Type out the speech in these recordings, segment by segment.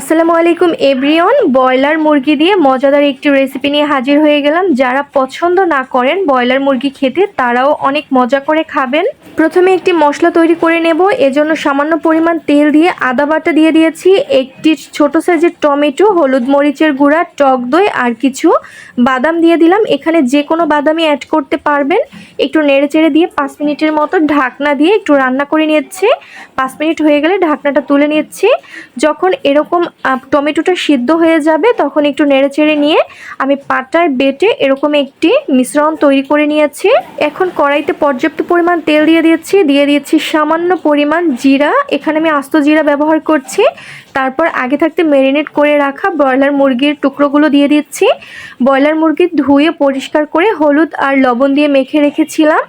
আসসালামু আলাইকুম, everyone. Broiler মুরগি দিয়ে মজাদার একটি রেসিপি নিয়ে হাজির হয়ে গেলাম। যারা পছন্দ না করেন ব্রয়লার মুরগি খেতে, তারাও অনেক মজা করে খাবেন। প্রথমে একটি মশলা তৈরি করে নেব। এজন্য সামান্য পরিমাণ তেল দিয়ে আদা বাটা দিয়ে দিয়েছি। একটি ছোট সাইজের টমেটো, হলুদ মরিচের গুঁড়া, টক দই আর কিছু বাদাম দিয়ে দিলাম। এখানে যে কোনো বাদামই অ্যাড করতে পারবেন। একটু নেড়ে চেড়ে দিয়ে পাঁচ মিনিটের মতো ঢাকনা দিয়ে একটু রান্না করে নিচ্ছে পাঁচ মিনিট হয়ে গেলে ঢাকনাটা তুলে নিচ্ছি। যখন এরকম আহ, টমেটোটা সিদ্ধ হয়ে যাবে তখন একটু নেড়েচেড়ে নিয়ে আমি পাটায় বেটে এরকম একটি মিশ্রণ তৈরি করে নিয়েছি। এখন কড়াইতে পর্যাপ্ত পরিমাণ তেল দিয়ে দিয়েছি। দিয়ে দিয়েছি সামান্য পরিমাণ জিরা। এখানে আমি আস্ত জিরা ব্যবহার করছি। তারপর আগে থাকতে ম্যারিনেট করে রাখা ব্রয়লার মুরগির টুকরোগুলো দিয়ে দিচ্ছি। ব্রয়লার মুরগি ধুয়ে পরিষ্কার করে হলুদ আর লবণ দিয়ে মেখে রেখেছিলাম।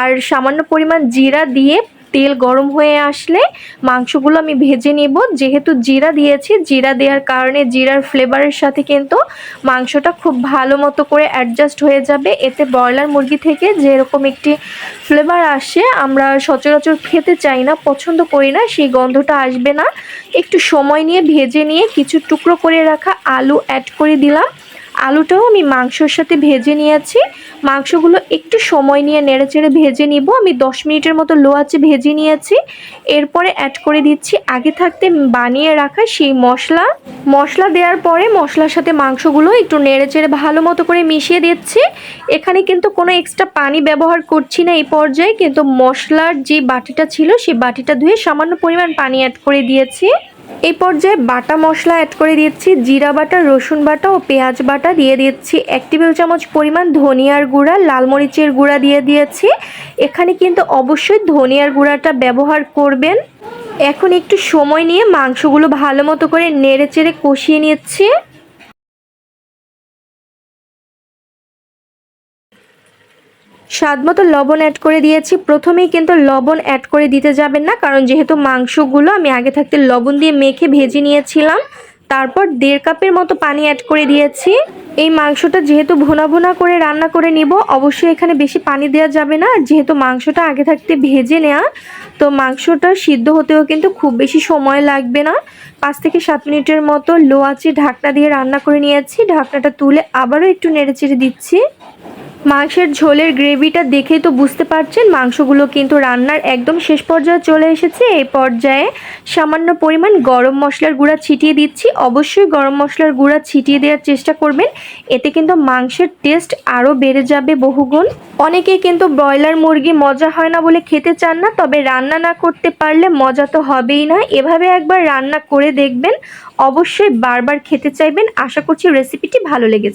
আর সামান্য পরিমাণ জিরা দিয়ে তেল গরম হয়ে আসলে মাংসগুলো আমি ভেজে নিব। যেহেতু জিরা দিয়েছি, জিরা দেওয়ার কারণে জিরার ফ্লেভারের সাথে কিন্তু মাংসটা খুব ভালো মতো করে অ্যাডজাস্ট হয়ে যাবে। এতে ব্রয়লার মুরগি থেকে যেরকম একটি ফ্লেভার আসে, আমরা সচরাচর খেতে চাই না, পছন্দ করি না, সেই গন্ধটা আসবে না। একটু সময় নিয়ে ভেজে নিয়ে কিছু টুকরো করে রাখা আলু অ্যাড করে দিলাম। আলুটাও আমি মাংসর সাথে ভেজে নিয়েছি। মাংসগুলো একটু সময় নিয়ে নেড়েচেড়ে ভেজে নিব। আমি দশ মিনিটের মতো লো আঁচে ভেজে নিয়েছি। এরপরে অ্যাড করে দিচ্ছি আগে থাকতে বানিয়ে রাখা সেই মশলা। মশলা দেওয়ার পরে মশলার সাথে মাংসগুলো একটু নেড়েচেড়ে ভালো মতো করে মিশিয়ে দিচ্ছি। এখানে কিন্তু কোনো এক্সট্রা পানি ব্যবহার করছি না এই পর্যায়ে। কিন্তু মশলার যে বাটিটা ছিল, সেই বাটিটা ধুয়ে সামান্য পরিমাণ পানি অ্যাড করে দিয়েছি। এই পর্যায়ে বাটা মশলা অ্যাড করে দিচ্ছি জিরা বাটা, রসুন বাটা ও পেঁয়াজ বাটা দিয়ে দিচ্ছি এক টেবিল চামচ পরিমাণ ধনিয়ার গুঁড়া, লাল মরিচের গুঁড়া দিয়ে দিয়েছি। এখানে কিন্তু অবশ্যই ধনিয়ার গুঁড়াটা ব্যবহার করবেন। এখন একটু সময় নিয়ে মাংসগুলো ভালো মতো করে নেড়ে চেড়ে কষিয়ে নিচ্ছি। স্বাদ মতো লবণ অ্যাড করে দিয়েছি। প্রথমেই কিন্তু লবণ অ্যাড করে দিতে যাবেন না, কারণ যেহেতু মাংসগুলো আমি আগে থাকতে লবণ দিয়ে মেখে ভেজে নিয়েছিলাম, তারপর দেড় কাপের মতো পানি অ্যাড করে দিয়েছি। এই মাংসটা যেহেতু ভুনা ভুনা করে রান্না করে নিব, অবশ্যই এখানে বেশি পানি দেওয়া যাবে না। যেহেতু মাংসটা আগে থাকতে ভেজে নেওয়া তো মাংসটা সিদ্ধ হতেও কিন্তু খুব বেশি সময় লাগবে না। পাঁচ থেকে সাত মিনিটের মতো লো ঢাকনা দিয়ে রান্না করে নিয়েছি। ঢাকনাটা তুলে আবারও একটু নেড়েচেড়ে দিচ্ছি। মাংসের ঝোলের গ্রেভিটা দেখেই তো বুঝতে পারছেন, মাংসগুলো কিন্তু রান্নার একদম শেষ পর্যায়ে চলে এসেছে। এই পর্যায়ে সামান্য পরিমাণ গরম মশলার গুঁড়া ছিটিয়ে দিচ্ছি। অবশ্যই গরম মশলার গুঁড়া ছিটিয়ে দেওয়ার চেষ্টা করবেন। এতে কিন্তু মাংসের টেস্ট আরও বেড়ে যাবে বহুগুণ। অনেকে কিন্তু ব্রয়লার মুরগি মজা হয় না বলে খেতে চান না, তবে রান্না না করতে পারলে মজা তো হবেই না। এভাবে একবার রান্না করে দেখবেন। অবশ্যই বারবার খেতে চাইবেন। আশা করছি রেসিপিটি ভালো লেগেছে।